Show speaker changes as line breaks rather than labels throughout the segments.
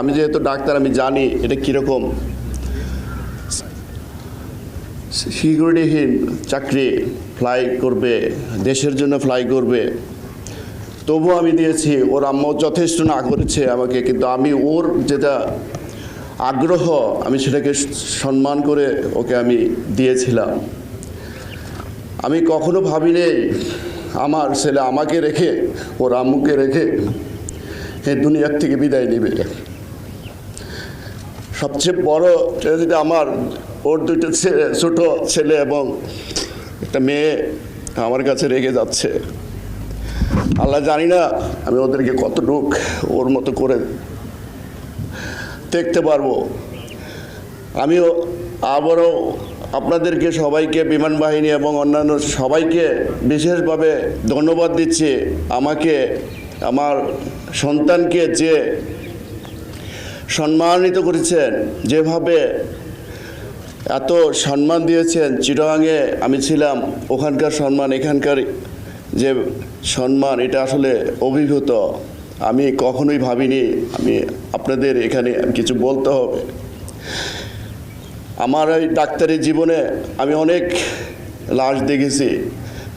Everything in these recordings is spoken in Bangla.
আমি যেহেতু ডাক্তার, আমি জানি এটা কীরকম। সিকিউরিটিহীন চাকরি ফ্লাই করবে, দেশের জন্য ফ্লাই করবে। তবুও আমি দিয়েছি, ওর আম্মা যথেষ্ট না করেছে আমাকে, কিন্তু আমি ওর যেটা আগ্রহ, আমি সেটাকে সম্মান করে ওকে আমি দিয়েছিলাম। আমি কখনো ভাবিনি আমার ছেলে আমাকে রেখে, ওর আম্মুকে রেখে এই দুনিয়ার থেকে বিদায় নেবে। সবচেয়ে বড় ট্র্যাজেডি আমার। ওর দুটো ছেলে ছোট ছেলে এবং একটা মেয়ে আমার কাছে রেগে যাচ্ছে। আল্লাহ জানি না আমি ওদেরকে কতটুক ওর মতো করে দেখতে পারব। আমিও আবারও আপনাদেরকে সবাইকে, বিমান বাহিনী এবং অন্যান্য সবাইকে বিশেষভাবে ধন্যবাদ দিচ্ছি। আমাকে, আমার সন্তানকে যে সম্মানিত করেছেন, যেভাবে এত সম্মান দিয়েছেন, চিটাগাঙে আমি ছিলাম, ওখানকার সম্মান, এখানকার যে সম্মান, এটা আসলে অভিভূত। আমি কখনোই ভাবিনি, আমি আপনাদের এখানে কিছু বলতে হবে। আমার ওই ডাক্তারি জীবনে আমি অনেক লাশ দেখেছি,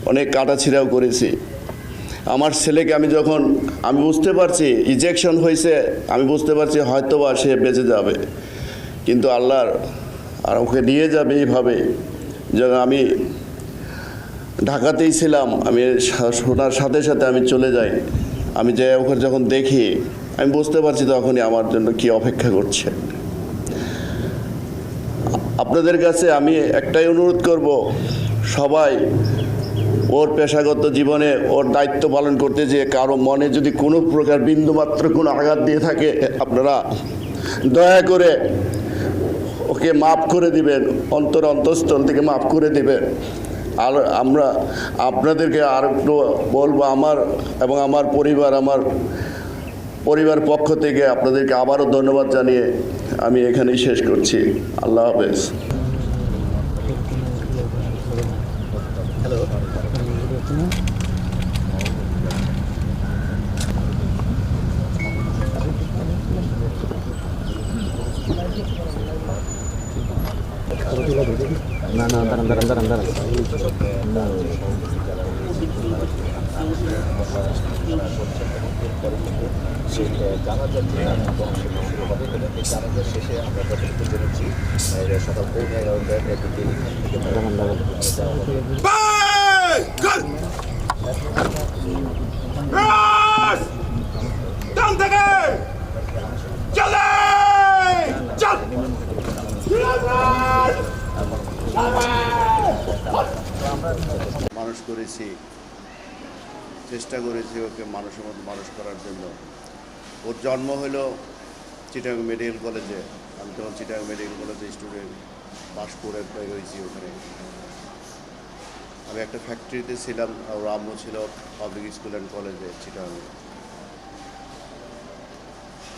অনেক কাটাছিড়াও করেছি। আমার ছেলেকে আমি যখন, আমি বুঝতে পারছি ইজেকশন হয়েছে, আমি বুঝতে পারছি হয়তো বা সে বেঁচে যাবে। কিন্তু আল্লাহর, আর ওকে নিয়ে যাবে এইভাবে, যখন আমি ঢাকাতেই ছিলাম, আমি শোনার সাথে সাথে আমি চলে যাই। আমি যে ওকে যখন দেখি, আমি বুঝতে পারছি তখনই আমার জন্য কি অপেক্ষা করছে। আপনাদের কাছে আমি একটাই অনুরোধ করব, সবাই ওর পেশাগত জীবনে ওর দায়িত্ব পালন করতে যে কারও মনে যদি কোনো প্রকার বিন্দুমাত্র কোনো আঘাত দিয়ে থাকে, আপনারা দয়া করে ওকে মাফ করে দিবেন, অন্তর অন্তঃস্থল থেকে মাফ করে দিবেন। আর আমরা আপনাদেরকে আর একটু বলব, আমার এবং আমার পরিবার আমার পরিবার পক্ষ থেকে আপনাদেরকে আবারও ধন্যবাদ জানিয়ে আমি এখানেই শেষ করছি। আল্লাহ হাফেজ
না না দাঁড়ান দাঁড়ান দাঁড়ান দাঁড়ান।
জানাজার যে কর্মসূচি শুরু হবে এবং এই জানাজার শেষে আমরা যতটুকু জেনেছি আহ, সকাল পৌনে এগারোটার দিকে
দাঁড়ান দাঁড়ান
যাওয়া হবে
ডান থেকে চলে চল
মানুষ করেছি, চেষ্টা করেছি ওকে মানুষের মতো মানুষ করার জন্য। ওর জন্ম হলো চিটাং মেডিকেল কলেজে। আমি তখন চিটাং মেডিকেল কলেজে স্টুডেন্ট পাস করে হয়েছি ওখানে। আমি একটা ফ্যাক্টরিতে ছিলাম, ওর আম্মু ছিল পাবলিক স্কুল অ্যান্ড কলেজে চিটাং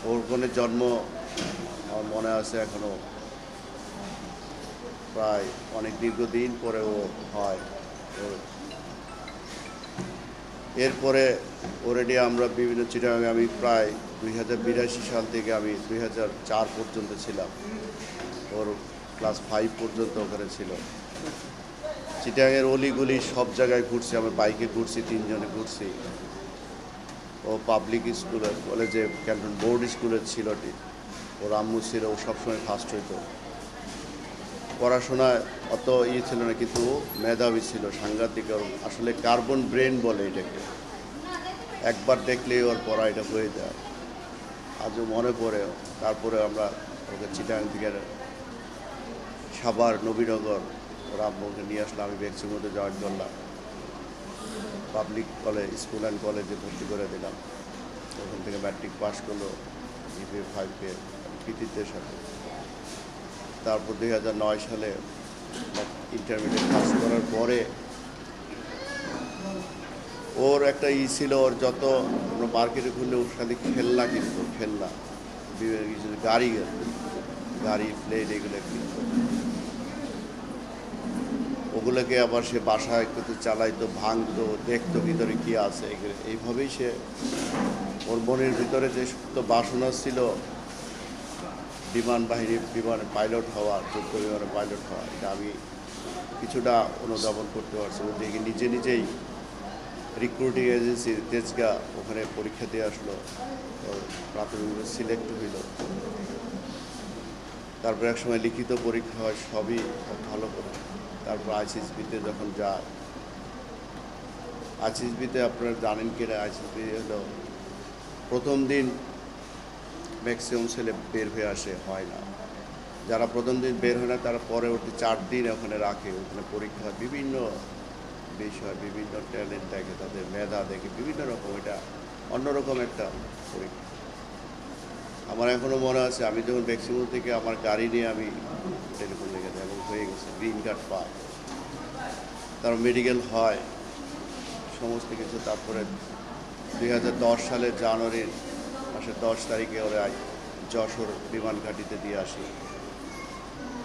ওর ওখানে জন্ম, আমার মনে আছে এখনও। প্রায় অনেক দীর্ঘদিন পরেও হয়। এরপরে অলরেডি আমরা বিভিন্ন চিটাগাঙে আমি প্রায় দুই হাজার বিরাশি সাল থেকে আমি দুই হাজার চার পর্যন্ত ছিলাম। ওর ক্লাস ফাইভ পর্যন্ত ওখানে ছিল। চিটাগাঙের অলিগুলি সব জায়গায় ঘুরছি আমি বাইকে ঘুরছি, তিনজনে ঘুরছি। ও পাবলিক স্কুলে কলেজে ক্যান্টন বোর্ড স্কুলের ছিল। ওর আম্মু ছিল, ও সবসময় ফার্স্ট হইতো। পড়াশোনায় অত ইয়ে ছিল না, কিন্তু মেধাবী ছিল, সাংঘাতিক আসলে কার্বন ব্রেন বলে এটাকে। একবার দেখলেই ওর পড়া এটা হয়ে যায়। আজও মনে পড়ে, তারপরে আমরা ওকে চিটাং থেকে সাভার, নবীনগর, ওর আব্বুকে নিয়ে আসলাম, আমি ভ্যাকসিন মধ্যে জয়েন করলাম পাবলিক কলেজ স্কুল অ্যান্ড কলেজে ভর্তি করে দিলাম। ওখান থেকে ম্যাট্রিক পাস করল জিপিএ ফাইভকে কৃতিত্বের সাথে। তারপর দুই হাজার নয় সালে ইন্টারমিডিয়েট পাস করার পরে ওর একটা ই ছিল, ওর যত আমরা মার্কেটে ঘুরলে ওর খালি খেলনা কিনতো খেলনা। বিভিন্ন কিছু, গাড়ি গাড়ি প্লেট এগুলো কিনতো ওগুলোকে আবার সে বাসায় একটু চালাইতো, ভাঙতো, দেখতো ভিতরে কি আছে এইভাবেই সে ওর মনের ভিতরে যে সুপ্ত বাসনা ছিল বিমান বাহিনী বিমানের পাইলট হওয়া, যুদ্ধ বিমানের পাইলট হওয়া, এটা আমি কিছুটা অনুধাবন করতে পারছি বলতে কি নিজে নিজেই রিক্রুটিং এজেন্সি তেজগা ওখানে পরীক্ষা দিয়ে আসলো প্রাথমিকভাবে সিলেক্ট হইল। তারপর এক সময় লিখিত পরীক্ষা হয়, সবই ভালো করে। তারপর আইসিএসবিতে যখন যায় আইসিএসবিতে আপনারা জানেন কিনা? আইসিএসবি হলো প্রথম দিন ম্যাক্সিমাম ছেলে বের হয়ে আসে, হয় না। যারা প্রথম দিন বের হয় না, তারা পরবর্তী চার দিন ওখানে রাখে। ওখানে পরীক্ষা হয়, বিভিন্ন বিষয়, বিভিন্ন ট্যালেন্ট দেখে, তাদের মেধা দেখে, বিভিন্ন রকম। এটা অন্যরকম একটা পরীক্ষা। আমার এখনও মনে আছে, আমি যখন ম্যাক্সিমাম থেকে আমার গাড়ি নিয়ে আমি টেলিফোন লেগে যাই, এবং হয়ে গেছে গ্রিন কার্ড পাই। তার মেডিকেল হয়, সমস্ত কিছু। তারপরে দুই হাজার দশ সালের জানুয়ারির মাসের দশ তারিখে ওরা যশোর বিমান ঘাঁটিতে দিয়ে আসি।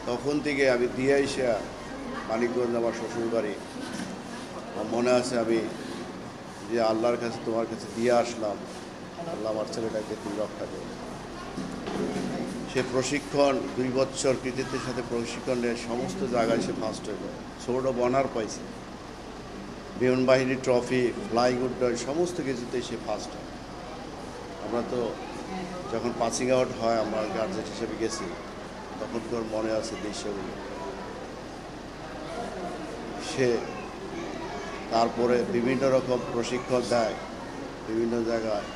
তখন থেকে আমি দিয়ে এসে মানিকগঞ্জ আমার শ্বশুর বাড়ি মনে আছে আমি যে আল্লাহর কাছে, তোমার কাছে দিয়ে আসলাম। আল্লাহ আমার ছেলেটাকে তুমি রক্ষা করো। সে প্রশিক্ষণ, দুই বছর কৃতিত্বের সাথে প্রশিক্ষণ সমস্ত জায়গায় সে ফার্স্ট হয়ে যায় বনার পাইছে। বিমান বাহিনী ট্রফি ফ্লাইং উড্ডয়ন সমস্ত কিছুতেই সে ফার্স্ট হয়। আমরা তো যখন পাসিং আউট হয়, আমরা গার্জেন হিসেবে গেছি, তখন তোর মনে আছে দৃশ্যগুলো। সে তারপরে বিভিন্ন রকম প্রশিক্ষণ দেয়, বিভিন্ন জায়গায়।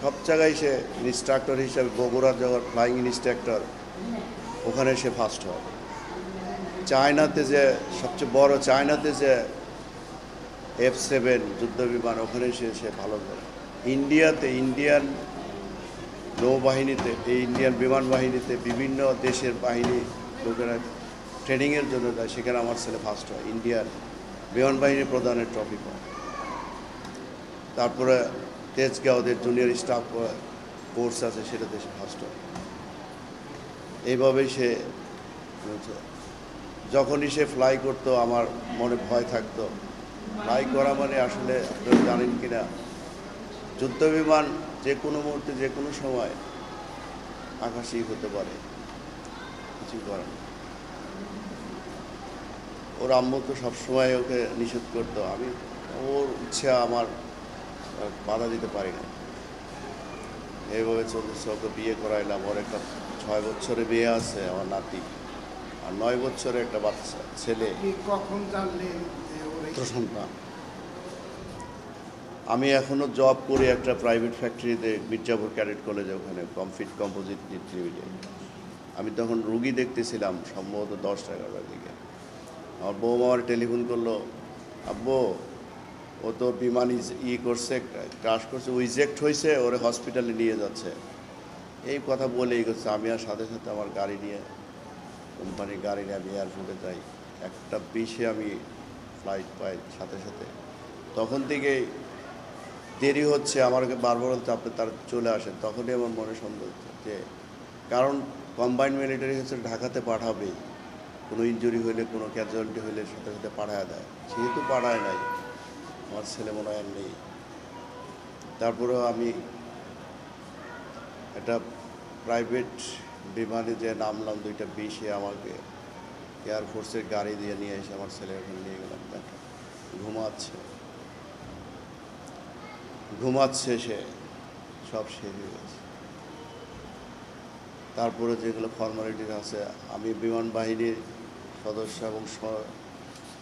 সব জায়গায় সে ইনস্ট্রাক্টর হিসেবে, বগুড়ার যখন ফ্লাইং ইনস্ট্রাক্টর ওখানে সে ফার্স্ট হয়। চায়নাতে যে, সবচেয়ে বড় চায়নাতে যে এফ সেভেন যুদ্ধ বিমান, ওখানে সে সে ভালো করে। ইন্ডিয়াতে, ইন্ডিয়ান নৌবাহিনীতে, এই ইন্ডিয়ান বিমান বাহিনীতে বিভিন্ন দেশের বাহিনী লোকেরা ট্রেনিংয়ের জন্য যায়, সেখানে আমার ছেলে ফার্স্ট হয় ইন্ডিয়ান বিমান বাহিনী প্রধানের ট্রফি পায়। তারপরে তেজগাঁওদের জুনিয়র স্টাফ কোর্স আছে সেটাতে সে ফার্স্ট হয়। এইভাবেই সে যখনই সে ফ্লাই করতো, আমার মনে ভয় থাকতো। ফ্লাই করা মানে আসলে আপনারা জানেন কি না যুদ্ধ বিমান যে কোনো মুহূর্তে যে কোনো সময় আকাশেই হতে পারে। কিছু করার। ওর আম্মু তো সবসময় ওকে নিষেধ করতো। আমি ওর ইচ্ছা আমার বাধা দিতে পারি না এইভাবে চলতেছে। ওকে বিয়ে করাইলাম। ওর একটা ছয় বছরে বিয়ে আছে আমার নাতি। আর নয় বছরে একটা বাচ্চা ছেলে।
কখন জানলেন
সন্তান আমি এখনও জব করি একটা প্রাইভেট ফ্যাক্টরিতে মির্জাপুর ক্যাডেট কলেজে ওখানে কমফিট কম্পোজিট লিমিটেড আমি তখন রুগী দেখতেছিলাম, সম্ভবত দশটা এগারোটার দিকে। আমার বৌমা আমার টেলিফোন করল, আব্বু, ও তো বিমান ই করছে ক্রাশ করছে উইজেক্ট হয়েছে, ওরে হসপিটালে নিয়ে যাচ্ছে। এই কথা বলে বলেই করছে। আমি আর সাথে সাথে আমার গাড়ি নিয়ে কোম্পানির গাড়ি নিয়ে আমি এয়ারপোর্টে যাই। একটা বিশে আমি ফ্লাইট পাই সাথে সাথে। তখন থেকেই দেরি হচ্ছে আমাকে বারবার বলতে আপনি তার চলে আসেন। তখনই আমার মনে সন্দেহ যে, কারণ কম্বাইন্ড মিলিটারি হচ্ছে ঢাকাতে পাঠাবে। কোনো ইনজুরি হলে, কোনো ক্যাজুয়ালিটি হলে সাথে সাথে পাঠায় দেয়। যেহেতু পাঠায় নাই, আমার ছেলে মনে হয় নেই। তারপরেও আমি একটা প্রাইভেট বিমানে যে নামলাম দুইটা বিশে আমাকে এয়ারফোর্সের গাড়ি দিয়ে নিয়ে এসে আমার ছেলে ওখানে নিয়ে গেলাম। ঘুমাচ্ছে। ঘুমাচ্ছে সে, সব শেষ হয়ে গেছে। তারপরে যেগুলো ফর্মালিটিস আছে, আমি বিমান বাহিনীর সদস্য এবং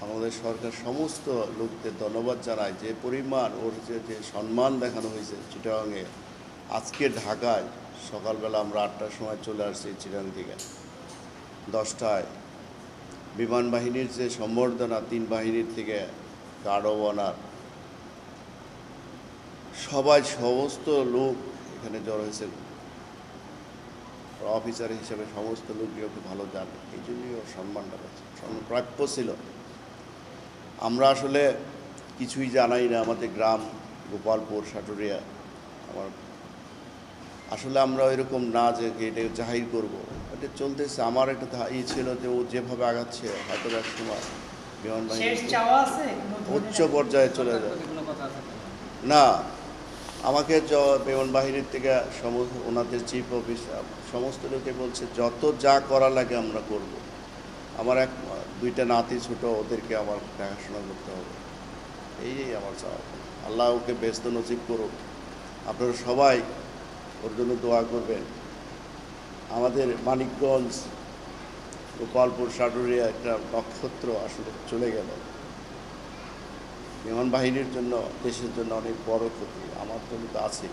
আমাদের সরকার সমস্ত লোকদের ধন্যবাদ জানাই। যে পরিমাণ ওর যে যে সম্মান দেখানো হয়েছে চিটাগাংয়ে, আজকে ঢাকায় সকালবেলা আমরা আটটার সময় চলে আসছি চিটাং থেকে দশটায় বিমান বাহিনীর যে সম্বর্ধনা, তিন বাহিনীর থেকে গার্ড অব অনার সবাই সমস্ত লোক এখানে জড়ো হয়েছে অফিসার হিসেবে সমস্ত লোকই ওকে ভালো জানে। এই জন্যই ওর সম্মানটা পাচ্ছে সম্মান প্রাপ্য ছিল। আমরা আসলে কিছুই জানাই না আমাদের গ্রাম গোপালপুর সাটুরিয়া। আমার আসলে আমরা এরকম না যে এটা জাহির করব। এটা চলতেছে। আমার একটা ই ছিল যে ও যেভাবে আগাচ্ছে হয়তো এক সময় বিমান বাহিনী
চাওয়া আছে? কোনো ধরনের-
উচ্চ পর্যায়ে চলে যায়।
কোনো কথা আছে?
না। আমাকে বাহিনীর থেকে সমস্ত ওনাদের চিফ অফিসার সমস্ত লোকে বলছে, যত যা করা লাগে আমরা করব। আমার এক, দুইটা নাতি ছোট, ওদেরকে আমার দেখাশোনা করতে হবে। এই আমার চাওয়া। আল্লাহ ওকে ব্যস্ত নসিব করুক। আপনারা সবাই ওর জন্য দোয়া করবেন। আমাদের মানিকগঞ্জ গোপালপুর সাটুরিয়া একটা নক্ষত্র আসলে চলে গেল। বিমান বাহিনীর জন্য দেশের জন্য অনেক বড় ক্ষতি। আমার জন্য তো আছেই।